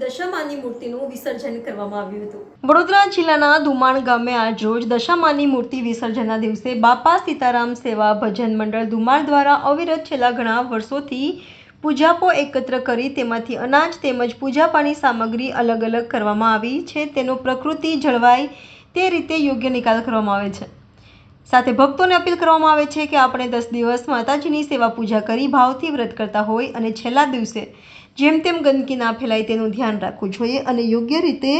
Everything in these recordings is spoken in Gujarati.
દશામાની મૂર્તિનું વિસર્જન કરવામાં આવ્યું હતું. વડોદરા જિલ્લાના ધુમાણ ગામે આજ રોજ દશામાની મૂર્તિ વિસર્જનના દિવસે બાપા સીતારામ સેવા ભજન મંડળ ધુમાણ દ્વારા અવિરત છેલ્લા ઘણા વર્ષોથી પૂજાપો એકત્ર કરી તેમાંથી અનાજ તેમજ પૂજાપાની સામગ્રી અલગ અલગ કરવામાં આવી છે. તેનો પ્રકૃતિ જળવાય તે રીતે યોગ્ય નિકાલ કરવામાં આવે છે. સાથે ભક્તોને અપીલ કરવામાં આવે છે કે આપણે દસ દિવસ માતાજીની સેવા પૂજા કરી ભાવથી વ્રત કરતા હોય અને છેલ્લા દિવસે જેમ તેમ ગંદકી ના ફેલાય તેનું ધ્યાન રાખવું જોઈએ અને યોગ્ય રીતે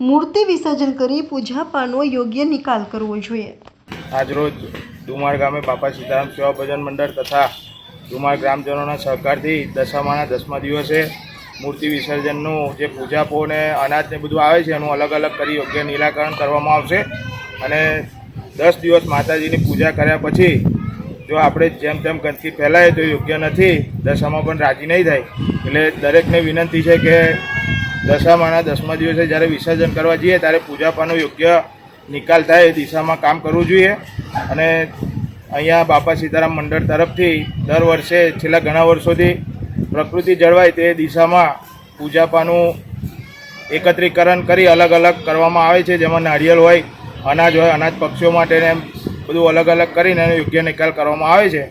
મૂર્તિ વિસર્જન કરી પૂજાપાનો યોગ્ય નિકાલ કરવો જોઈએ. આજરોજ ડુમાર ગામે બાપા સીતારામ સેવા ભજન મંડળ તથા ડુમાર ગ્રામજનોના સહકારથી દશામાના દસમા દિવસે મૂર્તિ વિસર્જનનું જે પૂજાપો ને અનાજ ને બધું આવે છે એનું અલગ અલગ કરી યોગ્ય નિરાકરણ કરવામાં આવશે. અને દસ દિવસ માતાજીની પૂજા કર્યા પછી જો આપણે જેમ તેમ ગંદકી ફેલાય તો યોગ્ય નથી, દશામાં પણ રાજી નહીં થાય. એટલે દરેકને વિનંતી છે કે દશામાના દસમા દિવસે જ્યારે વિસર્જન કરવા જઈએ ત્યારે પૂજાપાનો યોગ્ય નિકાલ થાય એ દિશામાં કામ કરવું જોઈએ. અને અહીંયા બાપા સીતારામ મંડળ તરફથી દર વર્ષે છેલ્લા ઘણા વર્ષોથી પ્રકૃતિ જળવાય તે દિશામાં પૂજાપાનું એકત્રીકરણ કરી અલગ અલગ કરવામાં આવે છે. જેમાં નાળિયેર હોય અનાજ હોય, અનાજ પક્ષીઓ માટેને એમ બધું અલગ અલગ કરીને એનો યોગ્ય નિકાલ કરવામાં આવે છે.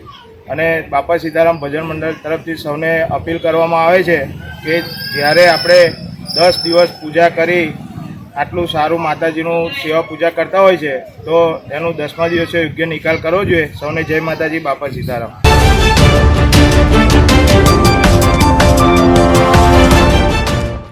અને બાપા સીતારામ ભજન મંડળ તરફથી સૌને અપીલ કરવામાં આવે છે કે જ્યારે આપણે દસ દિવસ પૂજા કરી આટલું સારું માતાજીનું સેવા પૂજા કરતા હોય છે, તો એનું દસમા દિવસે યોગ્ય નિકાલ કરવો જોઈએ. સૌને જય માતાજી, બાપા સીતારામ.